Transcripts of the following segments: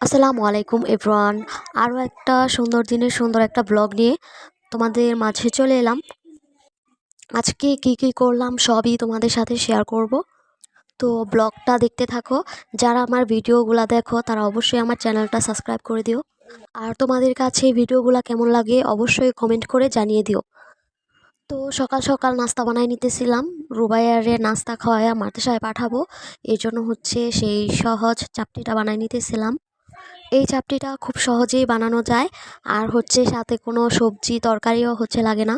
আসসালামু আলাইকুম এভরান আরও একটা সুন্দর দিনের সুন্দর একটা ব্লগ নিয়ে তোমাদের মাঝে চলে এলাম। আজকে কি কি করলাম সবই তোমাদের সাথে শেয়ার করব। তো ব্লগটা দেখতে থাকো। যারা আমার ভিডিওগুলো দেখো, তারা অবশ্যই আমার চ্যানেলটা সাবস্ক্রাইব করে দিও। আর তোমাদের কাছে ভিডিওগুলো কেমন লাগে অবশ্যই কমেন্ট করে জানিয়ে দিও। তো সকাল সকাল নাস্তা বানাই নিতেছিলাম। রুবাইয়ারে নাস্তা খাওয়ায় মাদ্রাসায় পাঠাবো। এই জন্য হচ্ছে সেই সহজ চাপটিটা বানাই নিতেছিলাম। এই চাপটিটা খুব সহজেই বানানো যায়। আর হচ্ছে সাথে কোনো সবজি তরকারিও হচ্ছে লাগে না।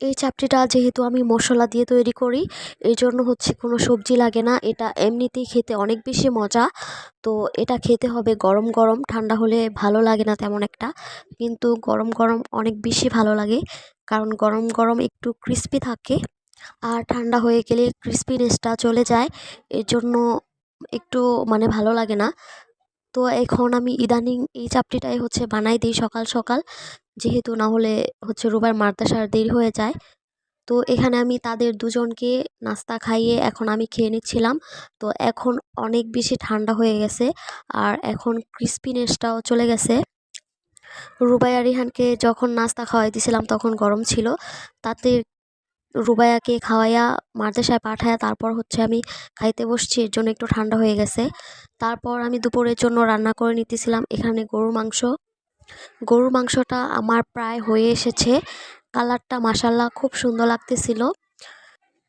এই চাপটিটা যেহেতু আমি মশলা দিয়ে তৈরি করি এই জন্য হচ্ছে কোনো সবজি লাগে না। এটা এমনিতেই খেতে অনেক বেশি মজা। তো এটা খেতে হবে গরম গরম। ঠান্ডা হলে ভালো লাগে না তেমন একটা। কিন্তু গরম গরম অনেক বেশি ভালো লাগে। কারণ গরম গরম একটু ক্রিস্পি থাকে। আর ঠান্ডা হয়ে গেলে ক্রিস্পিনেসটা চলে যায়। এর জন্য একটু মানে ভালো লাগে না। তো এখন আমি ইদানিং এই চাপটিটাই হচ্ছে বানাই দিই সকাল সকাল। যেহেতু না হলে হচ্ছে রোবার মাদ্রাসার দেরি হয়ে যায়। তো এখানে আমি তাদের দুজনকে নাস্তা খাইয়ে এখন আমি খেয়ে নিচ্ছিলাম। তো এখন অনেক বেশি ঠান্ডা হয়ে গেছে আর এখন ক্রিস্পিনেসটাও চলে গেছে। রুবাইয়া রিহানকে যখন নাস্তা খাওয়াই দিয়েছিলাম তখন গরম ছিল। তাতে রুবাইয়াকে খাওয়াইয়া মাদ্রাসায় পাঠায়া তারপর হচ্ছে আমি খাইতে বসছি, এর জন্য একটু ঠান্ডা হয়ে গেছে। তারপর আমি দুপুরের জন্য রান্না করে নিতেছিলাম এখানে গরুর মাংস। গরুর মাংসটা আমার প্রায় হয়ে এসেছে। কালারটা মাসাল্লাহ খুব সুন্দর লাগতেছিল।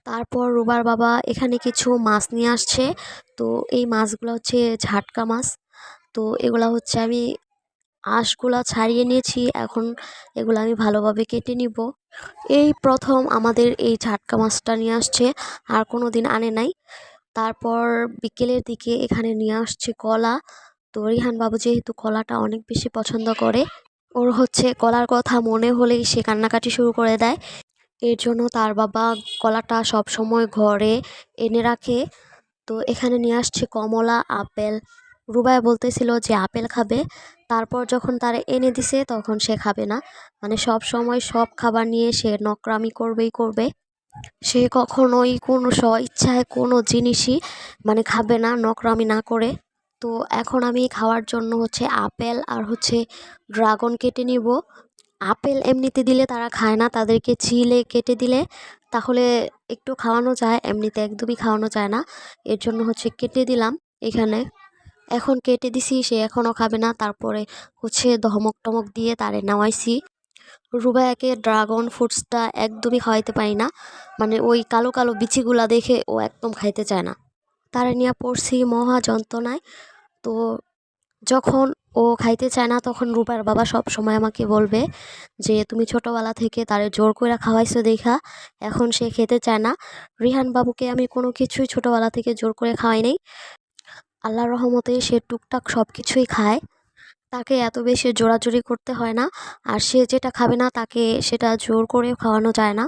তারপর রুবার বাবা এখানে কিছু মাছ নিয়ে আসছে। তো এই মাছগুলো হচ্ছে ঝাটকা মাছ। তো এগুলো হচ্ছে আমি আঁশগুলা ছাড়িয়ে নিয়েছি, এখন এগুলো আমি ভালোভাবে কেটে নিব। এই প্রথম আমাদের এই ঝাটকা মাছটা নিয়ে আসছে, আর কোনো দিন আনে নাই। তারপর বিকেলের দিকে এখানে নিয়ে আসছে কলা। তো রিহান বাবু যেহেতু কলাটা অনেক বেশি পছন্দ করে, ওর হচ্ছে কলার কথা মনে হলেই সে কান্নাকাটি শুরু করে দেয়। এর জন্য তার বাবা কলাটা সব সময় ঘরে এনে রাখে। তো এখানে নিয়ে আসছে কমলা, আপেল। রুবায় বলতেছিল যে আপেল খাবে। তারপর যখন তার এনে দিছে, তখন সে খাবে না। মানে সব সময় সব খাবার নিয়ে সে নকরামি করবেই করবে। সে কখনোই কোনো স্ব ইচ্ছায় কোনো জিনিসই মানে খাবে না, নকরামি না করে। তো এখন আমি খাওয়ার জন্য হচ্ছে আপেল আর হচ্ছে ড্রাগন কেটে নিব। আপেল এমনিতে দিলে তারা খায় না, তাদেরকে ছিলে কেটে দিলে তাহলে একটু খাওয়ানো যায়, এমনিতে একদমই খাওয়ানো যায় না। এর জন্য হচ্ছে কেটে দিলাম এখানে। এখন কেটে দিছি, সে এখনও খাবে না। তারপরে হচ্ছে ধমক টমক দিয়ে তারে নামাইছি। রুবায়াকে ড্রাগন ফ্রুটসটা একদমই খাওয়াইতে পারি না। মানে ওই কালো কালো বিচিগুলা দেখে ও একদম খাইতে চায় না। তারা নিয়ে পড়ছি মহা যন্ত্রণায়। তো যখন ও খাইতে চায় না, তখন রূপার বাবা সব সময় আমাকে বলবে যে, তুমি ছোটোবেলা থেকে তারে জোর করে খাওয়াইছো দেখা, এখন সে খেতে চায় না। রিহান বাবুকে আমি কোনো কিছুই ছোটোবেলা থেকে জোর করে খাওয়াই নাই। আল্লাহর রহমতে সে টুকটাক সব কিছুই খায়। তাকে এত বেশি জোরাজুরি করতে হয় না। আর সে যেটা খাবে না তাকে সেটা জোর করে খাওয়ানো যায় না।